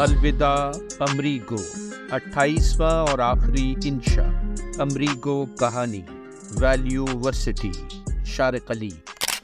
अलविदा, अमरीगो 28वां और आखिरी इंशा। अमरीगो कहानी वैल्यू वर्सिटी शारक अली।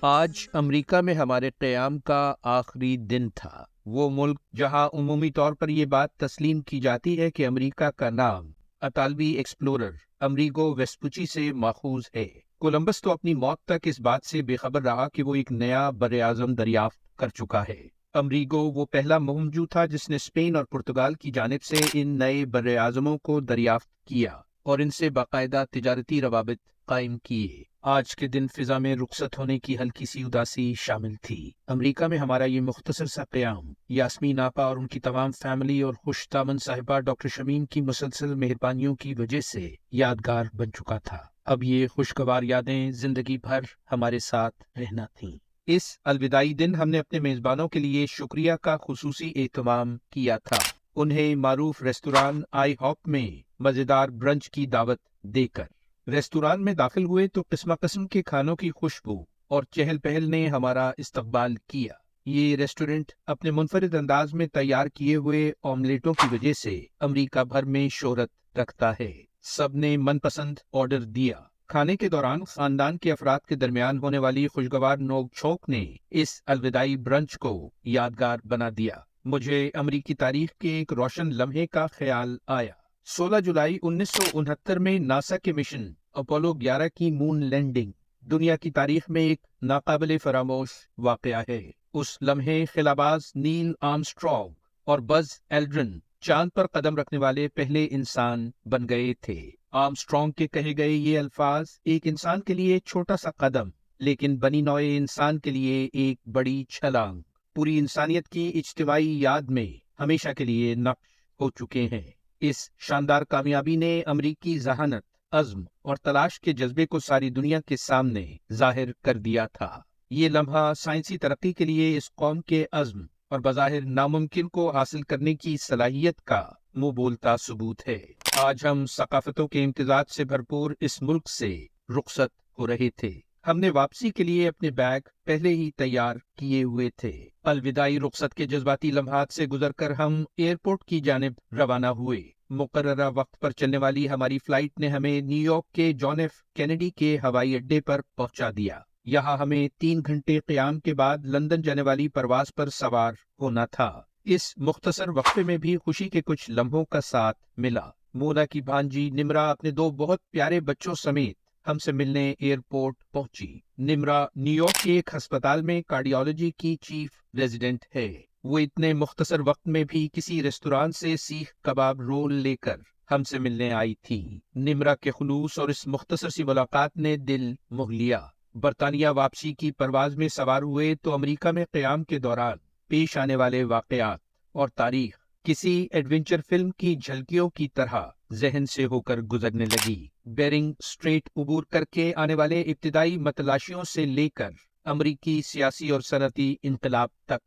आज अमेरिका में हमारे क़याम का आखिरी दिन था। वो मुल्क जहाँ उमूमी तौर पर यह बात तस्लीम की जाती है कि अमेरिका का नाम अतालवी एक्सप्लोरर अमरीगो वेस्पुची से माखूज है। कोलंबस तो अपनी मौत तक इस बात से बेखबर रहा कि वो एक नया बर आज़म दरियाफ्त कर चुका है। अमरीगो, वो पहला मुहमजू था जिसने स्पेन और पुर्तगाल की जानब से इन नए बर आजमों को दरियाफ्त किया और इनसे बाकायदा तजारती रवाबित कायम किए। आज के दिन फिजा में रुखसत होने की हल्की सी उदासी शामिल थी। अमेरिका में हमारा ये मुख्तसर सा क्याम यासमीन आपा और उनकी तमाम फैमिली और खुश दामन साहिबा डॉक्टर शमीम की मुसलसल मेहरबानियों की वजह से यादगार बन चुका था। अब ये खुशगवार यादें ज़िंदगी भर हमारे साथ रहना थीं। इस अलविदाई दिन हमने अपने मेजबानों के लिए शुक्रिया का खसूसी एहतमाम किया था। उन्हें मारूफ रेस्तुरान आई हॉप में मज़ेदार ब्रंच की दावत देकर। रेस्तुरान में दाखिल हुए तो किस्म किस्म के खानों की खुशबू और चहल पहल ने हमारा इस्तकबाल किया। ये रेस्टोरेंट अपने मुनफरद अंदाज में तैयार किए हुए ऑमलेटों की वजह से अमेरिका भर में शोहरत रखता है। सबने मनपसंद ऑर्डर दिया। खाने के दौरान खानदान के अफराद के दरमियान होने वाली खुशगवार नोक छोक ने इस अलविदाई ब्रंच को यादगार बना दिया। मुझे अमरीकी तारीख के एक रोशन लम्हे का ख्याल आया। 16 जुलाई उन्नीस सौ उनहत्तर में नासा के मिशन अपोलो 11 की मून लैंडिंग, दुनिया की तारीख में एक नाकाबिल फरामोश वाक़ है। उस लम्हे खिलाबाज नील आर्मस्ट्रॉन्ग और बज एल्ड्रन चाँद पर कदम रखने वाले पहले इंसान बन गए थे। आर्मस्ट्रॉन्ग के कहे गए ये अल्फाज एक इंसान के लिए छोटा सा कदम, लेकिन बनी नौए इंसान के लिए एक बड़ी छलांग। पूरी इंसानियत की इज्तमाही याद में हमेशा के लिए नक्श हो चुके हैं। इस शानदार कामयाबी ने अमरीकी जहानत, अज्म और तलाश के जज्बे को सारी दुनिया के सामने ज़ाहिर कर दिया था। ये लम्हा साइंसी तरक्की के लिए इस कौम के अज्म और बज़ाहिर नामुमकिन को हासिल करने की सलाहियत का मुँह बोलता सबूत है। आज हम सकाफतों के इम्तजाज से भरपूर इस मुल्क से रुखसत हो रहे थे। हमने वापसी के लिए अपने बैग पहले ही तैयार किए हुए थे। अलविदाई रुखसत के जज्बाती लम्हात से गुजरकर हम एयरपोर्ट की जानब रवाना हुए। मुकर्रा वक्त पर चलने वाली हमारी फ़्लाइट ने हमें न्यूयॉर्क के जॉन एफ़ कैनेडी के हवाई अड्डे पर पहुँचा दिया। यहाँ हमें तीन घंटे क्याम के बाद लंदन जाने वाली परवाज पर सवार होना था। इस मुख्तसर वक्फे में भी खुशी के कुछ लम्हों का साथ मिला। मोना की भांजी निमरा अपने दो बहुत प्यारे बच्चों समेत हमसे मिलने एयरपोर्ट पहुँची। निमरा न्यूयॉर्क के एक अस्पताल में कार्डियोलॉजी की चीफ रेजिडेंट है। वो इतने मुख्तसर वक्त में भी किसी रेस्तुरान से सीख कबाब रोल लेकर हमसे मिलने आई थी। निमरा के खलूस और इस मुख्तसर सी मुलाकात ने दिल मुह लिया। बरतानिया वापसी की परवाज में सवार हुए तो अमेरिका में क्याम के दौरान पेश आने वाले वाकयात और तारीख किसी एडवेंचर फ़िल्म की झलकियों की तरह जहन से होकर गुजरने लगी। बेरिंग स्ट्रेट उबूर करके आने वाले इब्तदाई मतलाशियों से लेकर अमरीकी सियासी और सनती इनकलाब तक,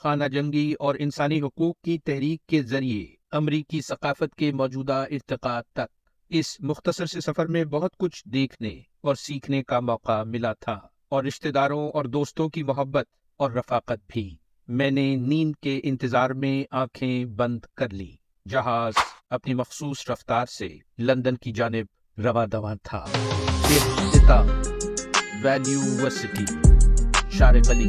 खाना जंगी और इंसानी हकूक की तहरीक के ज़रिए अमरीकी सकाफत के मौजूदा इरतका तक। इस मुख्तसर से सफ़र में बहुत कुछ देखने और सीखने का मौका मिला था और रिश्तेदारों और दोस्तों की मोहब्बत और रफाकत भी। मैंने नींद के इंतज़ार में आँखें बंद कर ली। जहाज़ अपनी मखसूस रफ्तार से लंदन की जानब रवा दवा था। वैल्यूवर्सिटी शारिफ अली